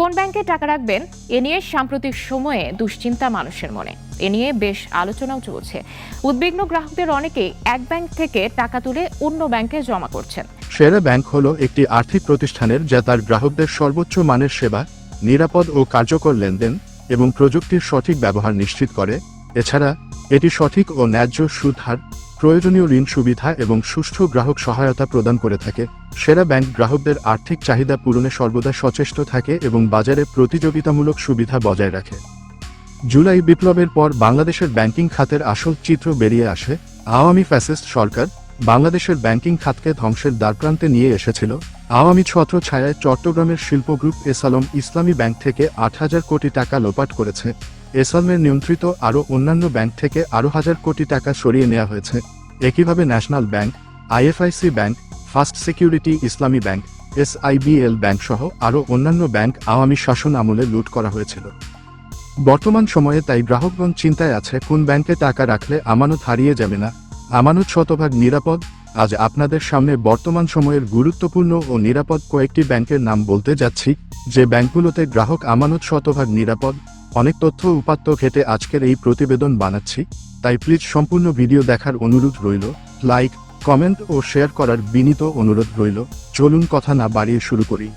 কোন ব্যাংকে টাকা রাখবেন, এ নিয়ে সাম্প্রতিক সময়ে দুশ্চিন্তা মানুষের মনে। এ নিয়ে বেশ আলোচনাও চলছে। উদ্বিগ্ন গ্রাহকদের অনেকেই এক ব্যাংক থেকে টাকা তুলে অন্য ব্যাংকে জমা করছেন। সেরা ব্যাংক হল একটি আর্থিক প্রতিষ্ঠানের যা তার গ্রাহকদের সর্বোচ্চ মানের সেবা, নিরাপদ ও কার্যকর লেনদেন এবং প্রযুক্তির সঠিক ব্যবহার নিশ্চিত করে। এছাড়া, এটি সঠিক ও ন্যায্য সুদ হার, প্রয়োজনীয় ঋণ সুবিধা এবং সুষ্ঠু গ্রাহক সহায়তা প্রদান করে থাকে। সেরা ব্যাংক গ্রাহকদের আর্থিক চাহিদা পূরণে সর্বদা সচেষ্ট থাকে এবং বাজারে প্রতিযোগিতামূলক সুবিধা বজায় রাখে। জুলাই বিপ্লবের পর বাংলাদেশের ব্যাংকিং খাতের আসল চিত্র বেরিয়ে আসে। আওয়ামী ফ্যাসিস্ট সরকার বাংলাদেশের ব্যাংকিং খাতকে ধ্বংসের দ্বারপ্রান্তে নিয়ে এসেছিল। আওয়ামী ছত্র ছায়ায় চট্টগ্রামের শিল্প গ্রুপ এসালম ইসলামী ব্যাংক থেকে আট হাজার কোটি টাকা লোপাট করেছে। এসালমের নিয়ন্ত্রিত আরও অন্যান্য ব্যাংক থেকে আরও হাজার কোটি টাকা সরিয়ে নেওয়া হয়েছে। একইভাবে national bank, IFIC bank first security Islami bank, SIBL bank সহ আরও অন্যান্য ব্যাংক আওয়ামী শাসন আমলে লুট করা হয়েছিল। বর্তমান সময়ে তাই গ্রাহকগণ চিন্তায় আছে কোন ব্যাংকে টাকা রাখলে আমানত হারিয়ে যাবে না। আমানত শতভাগ নিরাপদ। আজ আপনাদের সামনে বর্তমান সময়ের গুরুত্বপূর্ণ ও নিরাপদ কয়েকটি ব্যাংকের নাম বলতে যাচ্ছি, যে ব্যাংকগুলোতে গ্রাহক আমানত শতভাগ নিরাপদ। অনেক তথ্য উপাত্ত ঘেটে আজকের এই প্রতিবেদন বানাচ্ছি, তাই প্লিজ সম্পূর্ণ ভিডিও দেখার অনুরোধ রইল। লাইক কমেন্ট ও শেয়ার করার বিনীত অনুরোধ রইল। চলুন কথা না বাড়িয়ে শুরু করি।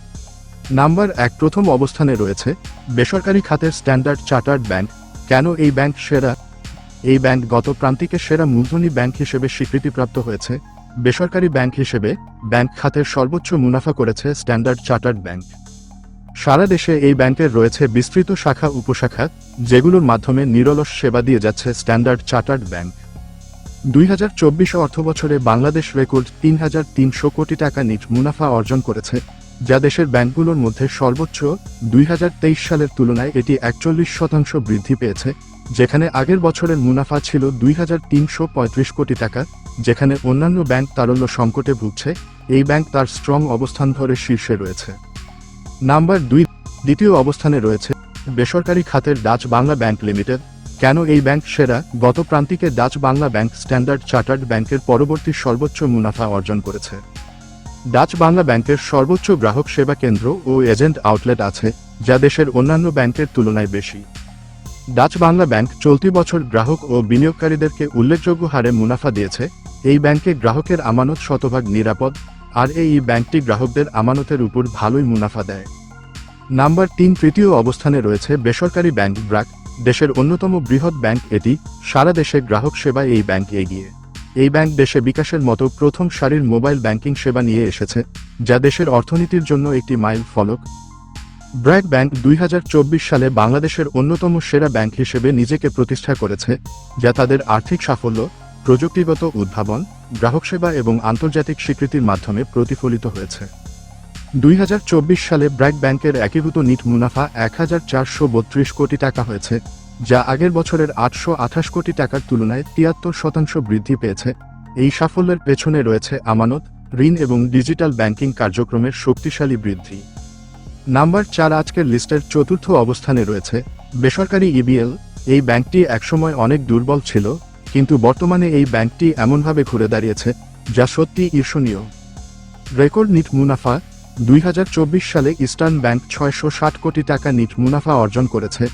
নাম্বার এক, প্রথম অবস্থানে রয়েছে, বেসরকারি খাতের স্ট্যান্ডার্ড চার্টার্ড ব্যাংক। কেন এই ব্যাংক সেরা? এই ব্যাংক গত প্রান্তিকের সেরা মূলধনী ব্যাংক হিসেবে স্বীকৃতিপ্রাপ্ত হয়েছে। বেসরকারি ব্যাংক হিসেবে ব্যাংক খাতের সর্বোচ্চ মুনাফা করেছে স্ট্যান্ডার্ড চার্টার্ড ব্যাংক। সারা দেশে এই ব্যাংকের রয়েছে বিস্তৃত শাখা উপশাখা যেগুলোর মাধ্যমে নিরলস সেবা দিয়ে যাচ্ছে স্ট্যান্ডার্ড চার্টার্ড ব্যাংক। দুই হাজার চব্বিশ অর্থবছরে বাংলাদেশ রেকর্ড তিন হাজার তিনশো কোটি টাকা নিট মুনাফা অর্জন করেছে, যা দেশের ব্যাংকগুলোর মধ্যে সর্বোচ্চ দুই হাজার তেইশ সালের তুলনায় এটি একচল্লিশ শতাংশ বৃদ্ধি পেয়েছে, যেখানে আগের বছরের মুনাফা ছিল দুই হাজার তিনশো পঁয়ত্রিশ কোটি টাকা, যেখানে অন্যান্য ব্যাংক তারল্য সংকটে ভুগছে, এই ব্যাংক তার স্ট্রং অবস্থান ধরে শীর্ষে রয়েছে। নাম্বার দুই, দ্বিতীয় অবস্থানে রয়েছে বেসরকারি খাতের ডাচ বাংলা ব্যাংক লিমিটেড। কেন এই ব্যাংক সেরা? গত প্রান্তিকে Dutch Bangla bank standard chartered ব্যাংকের পরবর্তী সর্বোচ্চ মুনাফা অর্জন করেছে। ডাচ বাংলা ব্যাংকের সর্বোচ্চ গ্রাহক সেবা কেন্দ্র ও এজেন্ট আউটলেট আছে, যা দেশের অন্যান্য ব্যাংকের তুলনায় বেশি। ডাচ বাংলা ব্যাংক চলতি বছর গ্রাহক ও বিনিয়োগকারীদেরকে উল্লেখযোগ্য হারে মুনাফা দিয়েছে। এই ব্যাংকে গ্রাহকের আমানত শতভাগ নিরাপদ, আর এই ব্যাংকটি গ্রাহকদের আমানতের উপর ভালোই মুনাফা দেয়। নাম্বার তিন তৃতীয় অবস্থানে রয়েছে বেসরকারি ব্যাংক ব্র্যাক দেশের অন্যতম বৃহৎ ব্যাংক এটি। সারা দেশে গ্রাহক সেবায় এই ব্যাংক এগিয়ে। এই ব্যাংক দেশে বিকাশের মতো প্রথম সারির মোবাইল ব্যাংকিং সেবা নিয়ে এসেছে, যা দেশের অর্থনীতির জন্য একটি মাইল ফলক। ব্র্যাক ব্যাংক দুই হাজার চব্বিশ সালে বাংলাদেশের অন্যতম সেরা ব্যাংক হিসেবে নিজেকে প্রতিষ্ঠা করেছে, যা তাদের আর্থিক সাফল্য, প্রযুক্তিগত উদ্ভাবন, গ্রাহক সেবা এবং আন্তর্জাতিক স্বীকৃতির মাধ্যমে প্রতিফলিত হয়েছে। দুই হাজার চব্বিশ সালে ব্র্যাক ব্যাংকের একীভূত নিট মুনাফা এক হাজার চারশো বত্রিশ কোটি টাকা হয়েছে, যা আগের বছরের আটশো আঠাশ কোটি টাকার তুলনায় তিয়াত্তর শতাংশ বৃদ্ধি পেয়েছে। এই সাফল্যের পেছনে রয়েছে আমানত, ঋণ এবং ডিজিটাল ব্যাংকিং কার্যক্রমের শক্তিশালী বৃদ্ধি। নাম্বার চার আজকের লিস্টের চতুর্থ অবস্থানে রয়েছে, বেসরকারি ইবিএল। এই ব্যাংকটি একসময় অনেক দুর্বল ছিল, কিন্তু বর্তমানে এই ব্যাংকটি এমনভাবে ঘুরে দাঁড়িয়েছে, যা সত্যি ঈর্ষণীয়। রেকর্ড নিট মুনাফা দুই হাজার চব্বিশ সালে ইস্টার্ন ব্যাংক ছয়শো ষাট কোটি টাকা নিট মুনাফা অর্জন করেছে,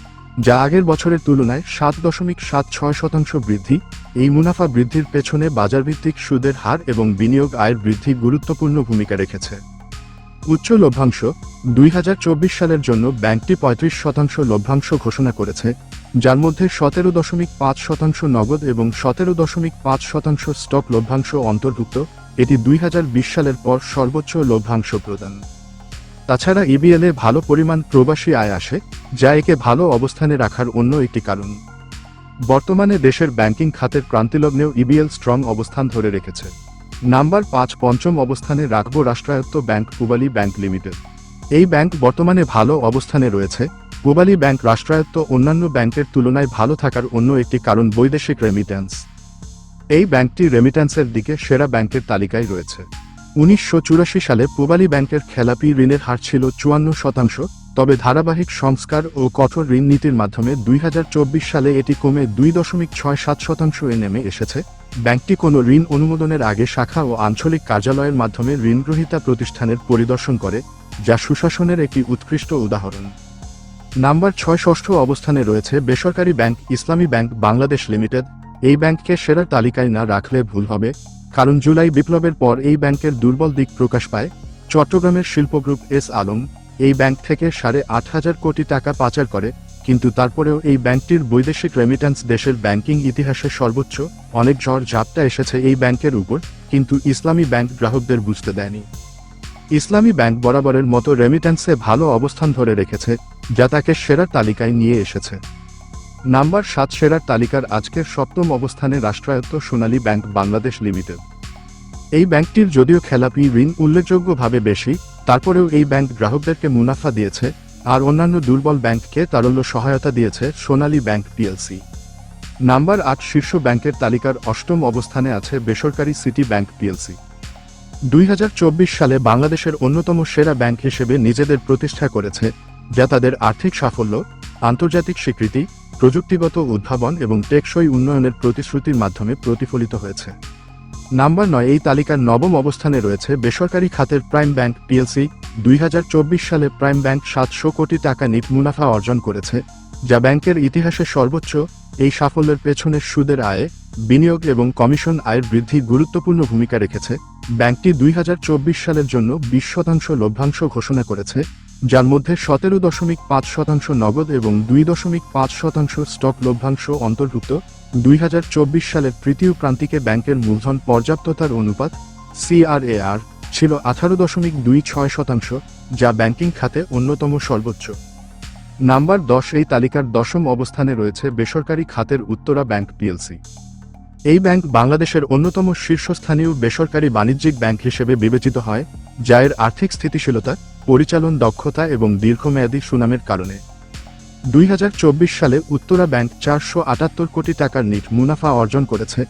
যা আগের বছরের তুলনায় সাত দশমিক সাত ছয় শতাংশ বৃদ্ধি। এই মুনাফা বৃদ্ধির পেছনে বাজারভিত্তিক সুদের হার এবং বিনিয়োগ আয়ের বৃদ্ধি গুরুত্বপূর্ণ ভূমিকা রেখেছে। উচ্চ লভ্যাংশ দুই হাজার চব্বিশ সালের জন্য ব্যাংকটি পঁয়ত্রিশ শতাংশ লভ্যাংশ ঘোষণা করেছে, যার মধ্যে সতেরো দশমিক পাঁচ শতাংশ নগদ এবং সতেরো দশমিক পাঁচ শতাংশ স্টক লভ্যাংশ অন্তর্ভুক্ত। এটি দুই হাজার বিশ সালের পর সর্বোচ্চ লভ্যাংশ প্রদান তাছাড়া ইবিএল এ ভালো পরিমাণ প্রবাসী আয় আসে, যা একে ভালো অবস্থানে রাখার অন্য একটি কারণ। বর্তমানে দেশের ব্যাংকিং খাতের ক্রান্তিলগ্নেও ইবিএল স্ট্রং অবস্থান ধরে রেখেছে। নাম্বার পাঁচ পঞ্চম অবস্থানে রাখব রাষ্ট্রায়ত্ত ব্যাংক পুবালি ব্যাংক লিমিটেড। এই ব্যাংক বর্তমানে ভালো অবস্থানে রয়েছে। পুবালি ব্যাংক রাষ্ট্রায়ত্ত অন্যান্য ব্যাংকের তুলনায় ভালো থাকার অন্য একটি কারণ বৈদেশিক রেমিট্যান্স এই ব্যাংকটি রেমিট্যান্সের দিকে সেরা ব্যাংকের তালিকায় রয়েছে। উনিশশো চুরাশি সালে পুবালি ব্যাংকের খেলাপি ঋণের হার ছিল চুয়ান্ন শতাংশ, তবে ধারাবাহিক সংস্কার ও কঠোর ঋণ নীতির মাধ্যমে দুই হাজার চব্বিশ সালে এটি কমে দুই দশমিক ছয় সাত শতাংশ এ নেমে এসেছে। ব্যাংকটি কোনো ঋণ অনুমোদনের আগে শাখা ও আঞ্চলিক কার্যালয়ের মাধ্যমে ঋণগ্রহীতা প্রতিষ্ঠানের পরিদর্শন করে, যা সুশাসনের একটি উৎকৃষ্ট উদাহরণ। নাম্বার ছয় ষষ্ঠ অবস্থানে রয়েছে বেসরকারি ব্যাংক ইসলামী ব্যাংক বাংলাদেশ লিমিটেড এই ব্যাংককে সেরার তালিকায় না রাখলে ভুল হবে, কারণ জুলাই বিপ্লবের পর এই ব্যাংকের দুর্বল দিক প্রকাশ পায়। চট্টগ্রামের শিল্প গ্রুপ এস আলম এই ব্যাংক থেকে সাড়ে আট হাজার কোটি টাকা পাচার করে, কিন্তু তারপরেও এই ব্যাংকটির বৈদেশিক রেমিট্যান্স দেশের ব্যাংকিং ইতিহাসে সর্বোচ্চ অনেক ঝড় ঝাপটা এসেছে এই ব্যাংকের উপর, কিন্তু ইসলামী ব্যাংক গ্রাহকদের বুঝতে দেয়নি। ইসলামী ব্যাংক বরাবরের মতো রেমিট্যান্সে ভালো অবস্থান ধরে রেখেছে, যা তাকে সেরার তালিকায় নিয়ে এসেছে। নাম্বার সাত সেরার তালিকার আজকের সপ্তম অবস্থানে রাষ্ট্রায়ত্ত সোনালী ব্যাংক বাংলাদেশ লিমিটেড। এই ব্যাংকটির যদিও খেলাপি ঋণ উল্লেখযোগ্যভাবে বেশি, তারপরেও এই ব্যাংক গ্রাহকদেরকে মুনাফা দিয়েছে, আর অন্যান্য দুর্বল ব্যাংককে তারল্য সহায়তা দিয়েছে সোনালী ব্যাংক পিএলসি। নাম্বার আট শীর্ষ ব্যাংকের তালিকার অষ্টম অবস্থানে আছে বেসরকারি সিটি ব্যাংক পিএলসি। দুই হাজার চব্বিশ সালে বাংলাদেশের অন্যতম সেরা ব্যাংক হিসেবে নিজেদের প্রতিষ্ঠা করেছে, যা তাদের আর্থিক সাফল্য, আন্তর্জাতিক স্বীকৃতি প্রযুক্তিগত উদ্ভাবন এবং টেকসই উন্নয়নের প্রতিশ্রুতির মাধ্যমে প্রতিফলিত হয়েছে। নাম্বার নয়, এই তালিকার নবম অবস্থানে রয়েছে বেসরকারি খাতের প্রাইম ব্যাংক পিএলসি, দুই হাজার চব্বিশ সালে প্রাইম ব্যাংক সাতশো কোটি টাকা নিট মুনাফা অর্জন করেছে, যা ব্যাংকের ইতিহাসে সর্বোচ্চ, এই সাফল্যের পেছনে সুদের আয়ে, বিনিয়োগ এবং কমিশন আয়ের বৃদ্ধি গুরুত্বপূর্ণ ভূমিকা রেখেছে। ব্যাংকটি দুই হাজার চব্বিশ সালের জন্য বিশ শতাংশ লভ্যাংশ ঘোষণা করেছে যার মধ্যে সতেরো দশমিক পাঁচ শতাংশ নগদ এবং দুই দশমিক পাঁচ শতাংশ স্টক লভ্যাংশ অন্তর্ভুক্ত, দুই হাজার চব্বিশ সালের তৃতীয় প্রান্তিকে ব্যাংকের মূলধন পর্যাপ্ততার অনুপাত, সিআরএআর, ছিল আঠারো দশমিক দুই ছয় শতাংশ, যা ব্যাংকিং খাতে অন্যতম সর্বোচ্চ। নাম্বার দশ, এই তালিকার দশম অবস্থানে রয়েছে বেসরকারি খাতের উত্তরা ব্যাংক পিএলসি। এই ব্যাংক বাংলাদেশের অন্যতম শীর্ষস্থানীয় বেসরকারি বাণিজ্যিক ব্যাংক হিসেবে বিবেচিত হয় যা এর আর্থিক স্থিতিশীলতা পরিচালন দক্ষতা এবং দীর্ঘমেয়াদী সুনামের কারণে। দুই চব্বিশ সালে উত্তরা ব্যাংক চারশো আটাত্তর কোটি টাকার নিট মুনাফা অর্জন করেছে,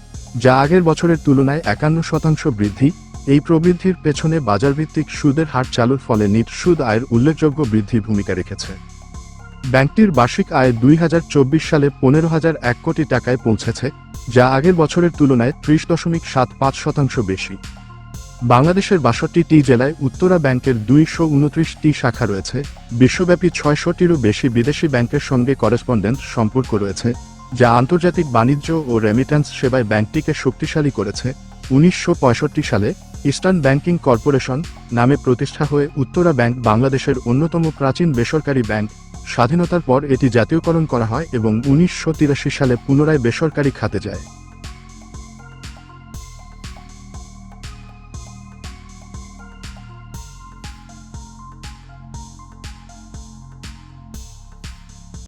যা আগের বছরের তুলনায় একান্ন শতাংশ বৃদ্ধি। এই প্রবৃদ্ধির পেছনে বাজারভিত্তিক সুদের হার চালুর ফলে নিট সুদ আয়ের উল্লেখযোগ্য বৃদ্ধির ভূমিকা রেখেছে। ব্যাংকটির বার্ষিক আয় দুই হাজার চব্বিশ সালে পনেরো হাজার এক কোটি টাকায় পৌঁছেছে, যা আগের বছরের তুলনায় ত্রিশ দশমিক সাত পাঁচ শতাংশ বেশি। বাংলাদেশের বাষট্টিটি জেলায় উত্তরা ব্যাংকের দুইশো উনত্রিশটি শাখা রয়েছে, বিশ্বব্যাপী ছয়শটিরও বেশি বিদেশি ব্যাংকের সঙ্গে করেসপন্ডেন্ট সম্পর্ক রয়েছে, যা আন্তর্জাতিক বাণিজ্য ও রেমিট্যান্স সেবায় ব্যাংকটিকে শক্তিশালী করেছে। উনিশশো পঁয়ষট্টি সালে ইস্টার্ন ব্যাংকিং কর্পোরেশন নামে প্রতিষ্ঠা হয়ে উত্তরা ব্যাংক বাংলাদেশের অন্যতম প্রাচীন বেসরকারি ব্যাংক। স্বাধীনতার পর এটি জাতীয়করণ করা হয় এবং উনিশশো তিরাশি সালে পুনরায় বেসরকারি খাতে যায়।